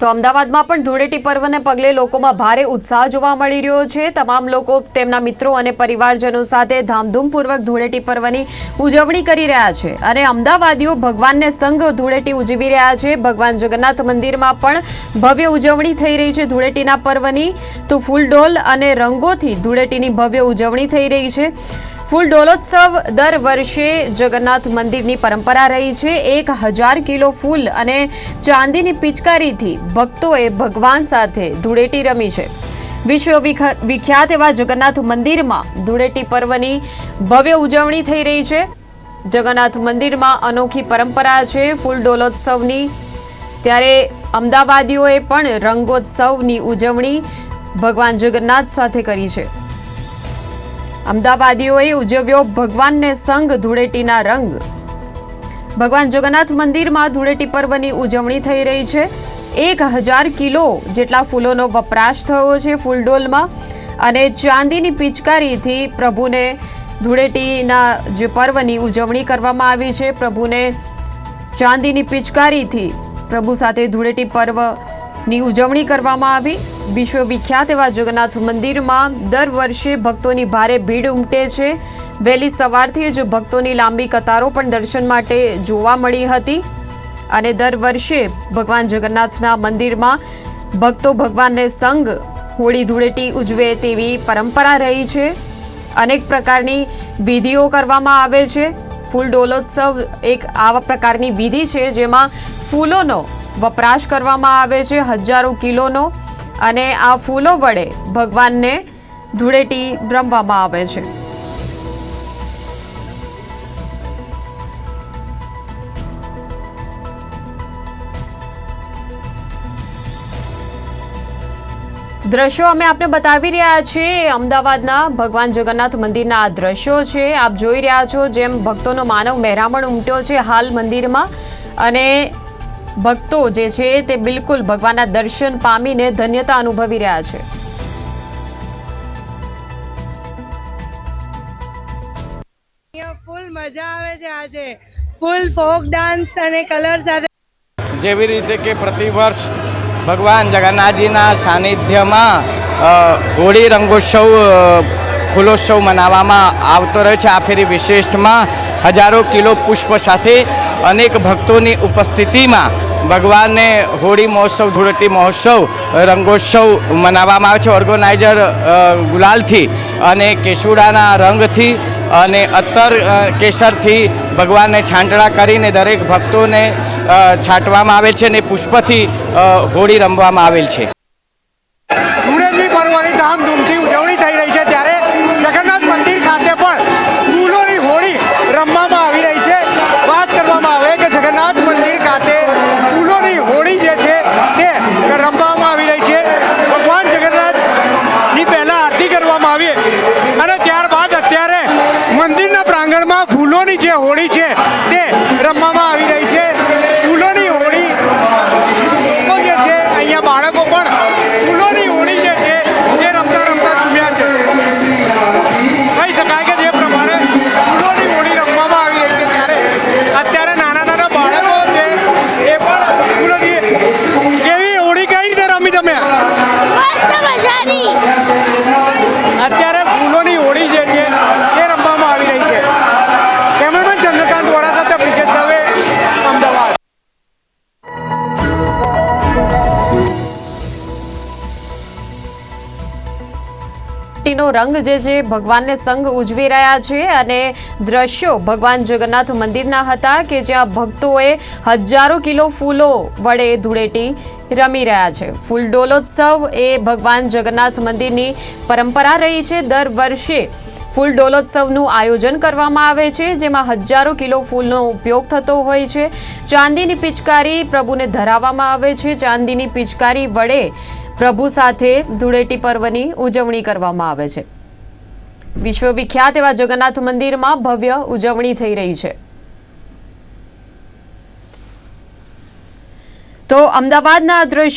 તો અમદાવાદમાં પણ ધૂળેટી પર્વને પગલે લોકોમાં ભારે ઉત્સાહ જોવા મળી રહ્યો છે. તમામ લોકો તેમના મિત્રો અને પરિવારજનો સાથે ધામધૂમપૂર્વક ધૂળેટી પર્વની ઉજવણી કરી રહ્યા છે અને અમદાવાદીઓ ભગવાનને સંગ ધૂળેટી ઉજવી રહ્યા છે. ભગવાન જગન્નાથ મંદિરમાં પણ ભવ્ય ઉજવણી થઈ રહી છે ધૂળેટીના પર્વની. તો ફૂલડોલ અને રંગોથી ધૂળેટીની ભવ્ય ઉજવણી થઈ રહી છે. ફૂલ ડોલોત્સવ દર વર્ષે જગન્નાથ મંદિરની પરંપરા રહી છે. એક હજાર કિલો ફૂલ અને ચાંદીની પિચકારીથી ભક્તોએ ભગવાન સાથે ધૂળેટી રમી છે. વિશ્વ વિખ- વિખ્યાત એવા જગન્નાથ મંદિરમાં ધૂળેટી પર્વની ભવ્ય ઉજવણી થઈ રહી છે. જગન્નાથ મંદિરમાં અનોખી પરંપરા છે ફૂલ ડોલોત્સવની. ત્યારે અમદાવાદીઓએ પણ રંગોત્સવની ઉજવણી ભગવાન જગન્નાથ સાથે કરી છે. અમદાવાદીઓએ ઉજવ્યો ભગવાનને સંગ ધૂળેટીના રંગ. ભગવાન જગન્નાથ મંદિરમાં ધૂળેટી પર્વની ઉજવણી થઈ રહી છે. એક હજાર કિલો જેટલા ફૂલોનો વપરાશ થયો છે ફૂલડોલમાં અને ચાંદીની પિચકારીથી પ્રભુને ધૂળેટીના જે પર્વની ઉજવણી કરવામાં આવી છે. પ્રભુને ચાંદીની પિચકારીથી પ્રભુ સાથે ધૂળેટી પર્વની ઉજવણી કરવામાં આવી. વિશ્વ વિખ્યાત એવા જગન્નાથ મંદિરમાં દર વર્ષે ભક્તોની ભારે ભીડ ઉમટે છે. વહેલી સવારથી જ ભક્તોની લાંબી કતારો પણ દર્શન માટે જોવા મળી હતી. અને દર વર્ષે ભગવાન જગન્નાથના મંદિરમાં ભક્તો ભગવાનને સંગ હોળી ધૂળેટી ઉજવે તેવી પરંપરા રહી છે. અનેક પ્રકારની વિધિઓ કરવામાં આવે છે. ફૂલ ડોલોત્સવ એક આવા પ્રકારની વિધિ છે જેમાં ફૂલોનો વપરાશ કરવામાં આવે છે હજારો કિલોનો અને આ ફૂલો વડે ભગવાનને ધૂળેટી રમવામાં આવે છે. દ્રશ્યો અમે આપને બતાવી રહ્યા છીએ. અમદાવાદના ભગવાન જગન્નાથ મંદિરના આ દ્રશ્યો છે. આપ જોઈ રહ્યા છો જેમ ભક્તોનો માનવ મહેરામણ ઉમટ્યો છે હાલ મંદિરમાં અને ભક્તો જે છે તે બિલકુલ ભગવાનના દર્શન પામીને ધન્યતા અનુભવી રહ્યા છે. ફૂલ મજા આવે છે આજે. ફૂલ ફોક ડાન્સ અને કલર સાથે. જેવી રીતે કે પ્રતિવર્ષ ભગવાન જગન્નાથજીના સાનિધ્યમાં હોળી રંગોત્સવ ફૂલોત્સવ મનાવવામાં આવતો રહે છે. આ ફેરી વિશિષ્ટમાં હજારો કિલો પુષ્પ સાથે અનેક ભક્તોની ઉપસ્થિતિમાં ભગવાનને હોળી મહોત્સવ, ધૂળેટી મહોત્સવ, રંગોત્સવ મનાવવામાં આવે છે ઓર્ગેનાઇઝર ગુલાલથી અને કેસુડાના રંગથી અને અત્તર કેસરથી ભગવાનને છાંટણા કરીને દરેક ભક્તોને છાંટવામાં આવે છે અને પુષ્પથી હોળી રમવામાં આવેલ છે. પ્રાંગણમાં જે હોળી છે. તે રમવામાં રંગ જે છે ભગવાનને સંગ ઉજવી રહ્યા છે અને દ્રશ્યો ભગવાન જગન્નાથ મંદિરના હતા કે જ્યાં ભક્તોએ હજારો કિલો ફૂલો વડે ધૂળેટી રમી રહ્યા છે. ફૂલડોલોત્સવ એ ભગવાન જગન્નાથ મંદિરની પરંપરા રહી છે. દર વર્ષે ફૂલ ડોલોત્સવનું આયોજન કરવામાં આવે છે, જેમાં હજારો કિલો ફૂલનો ઉપયોગ થતો હોય છે. ચાંદીની પિચકારી પ્રભુને ધરાવવામાં આવે છે. ચાંદીની પિચકારી વડે પ્રભુ સાથે ધૂળેટી પર્વની ઉજવણી કરવામાં આવે છે. વિશ્વ વિખ્યાત એવા જગન્નાથ મંદિરમાં ભવ્ય ઉજવણી થઈ રહી છે. તો અમદાવાદના દ્રશ્ય